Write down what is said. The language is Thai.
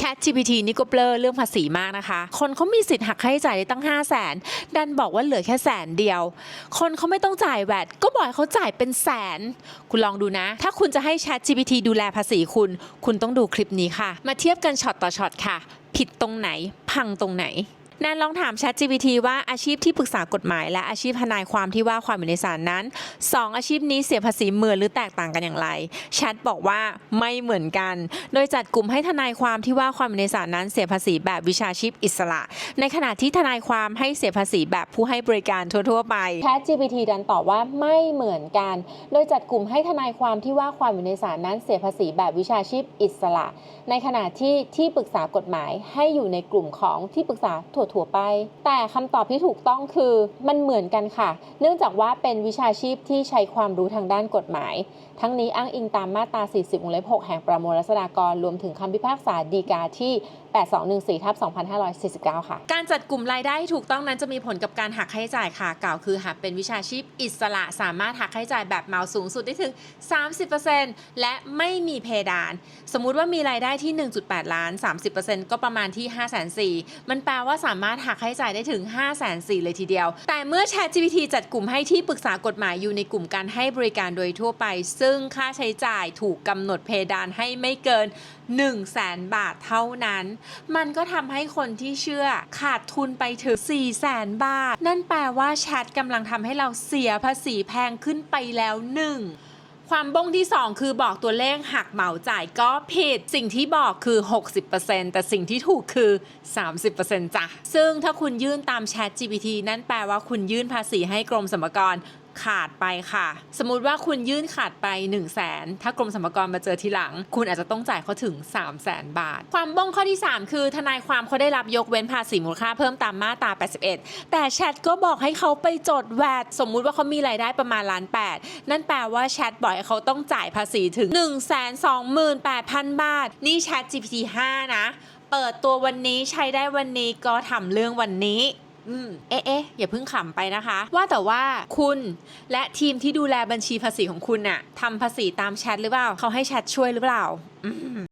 Chat GPT นี่ก็เบลอเรื่องภาษีมากนะคะ คนเขามีสิทธิ์หักค่าใช้จ่ายได้ตั้ง 5 0 0แสนดันบอกว่าเหลือแค่แสนเดียว คนเขาไม่ต้องจ่ายแวดก็บอกเขาจ่ายเป็นแสน คุณลองดูนะ ถ้าคุณจะให้ Chat GPT ดูแลภาษีคุณ คุณต้องดูคลิปนี้ค่ะ มาเทียบกันช็อตต่อช็อตค่ะ ผิดตรงไหน พังตรงไหน แนนลองถาม Chat GPT ว่าอาชีพที่ปรึกษากฎหมาย และอาชีพทนายความที่ว่าความอยู่ในศาลนั้น 2 อาชีพนี้เสียภาษีเหมือนหรือแตกต่างกันอย่างไรแชทบอกว่าไม่เหมือนกัน โดยจัดกลุ่มให้ทนายความที่ว่าความอยู่ในศาลนั้นเสียภาษีแบบวิชาชีพอิสระ ในขณะที่ทนายความให้เสียภาษีแบบผู้ให้บริการทั่วๆไป Chat GPT ดันตอบว่าไม่เหมือนกัน โดยจัดกลุ่มให้ทนายความที่ว่าความอยู่ในศาลนั้นเสียภาษีแบบวิชาชีพอิสระ ในขณะที่ที่ปรึกษากฎหมายให้อยู่ในกลุ่มของที่ปรึกษาถั่วๆไป แต่คำตอบที่ถูกต้องคือมันเหมือนกันค่ะ เนื่องจากว่าเป็นวิชาชีพที่ใช้ความรู้ทางด้านกฎหมาย ทั้งนี้อ้างอิงตามมาตรา 40วงเล็บ6แห่งประมวลรัษฎากรรวมถึงคำพิพากษาฎีกาที่ 8214ทับ2549 ค่ะ การจัดกลุ่มรายได้ที่ถูกต้องนั้นจะมีผลกับการหักค่าใช้จ่ายค่ะกล่าวคือหากเป็นวิชาชีพอิสระสามารถหักค่าใช้จ่ายแบบเหมาสูงสุดได้ถึง 30%และไม่มีเพดาน สมมุติว่ามีรายได้ที่ 1.8 ล้าน 30%ก็ประมาณที่ 5 4 0 0 0มันแปลว่าสามารถหักค่าใช้จ่ายได้ถึง 5 4 0 0 0เลยทีเดียว แต่เมื่อ ChatGPT จัดกลุ่มให้ที่ปรึกษากฎหมายอยู่ในกลุ่มการให้บริการโดยทั่วไป ซึ่งค่าใช้จ่ายถูกกำหนดเพดานให้ไม่เกิน 1 0 0 0 0แบาทเท่านั้นมันก็ทำให้คนที่เชื่อขาดทุนไปถึง 4 0 0แสนบาท นั่นแปลว่าแชทกำลังทำให้เราเสียภาษีแพงขึ้นไปแล้วหนึ่งความบ้งที่ 2 คือบอกตัวเลขหักเหมาจ่ายก็ผิด สิ่งที่บอกคือ 60%แต่สิ่งที่ถูกคือ 30%จ้ะ ซึ่งถ้าคุณยื่นตาม Chat GPT นั่นแปลว่าคุณยื่นภาษีให้กรมสรรพากร ขาดไปค่ะ สมมุติว่าคุณยื่นขาดไป 1 0 0 0 0แสนถ้ากรมสรรพากรมาเจอทีหลัง คุณอาจจะต้องจ่ายเขาถึง 3 0 0แสนบาท ความบ้งข้อที่ 3 คือ ทนายความเขาได้รับยกเว้นภาษีมูลค่าเพิ่มตามมาตรา 81 แต่แชทก็บอกให้เขาไปจดแวดสมมุติว่าเขามีรายได้ประมาณล้านแปดนั่นแปลว่าแชทบอกให้เขาต้องจ่ายภาษีถึง 1 2 8 0 0 0 บาท นี่แชท GPT 5 นะ เปิดตัววันนี้ใช้ได้วันนี้ก็ทำเรื่องวันนี้ อืมเอ๊ะเอ๊ะอย่าเพิ่งขำไปนะคะ ว่าแต่ว่าคุณและทีมที่ดูแลบัญชีภาษีของคุณน่ะทำภาษีตามแชทหรือเปล่า เขาให้แชทช่วยหรือเปล่า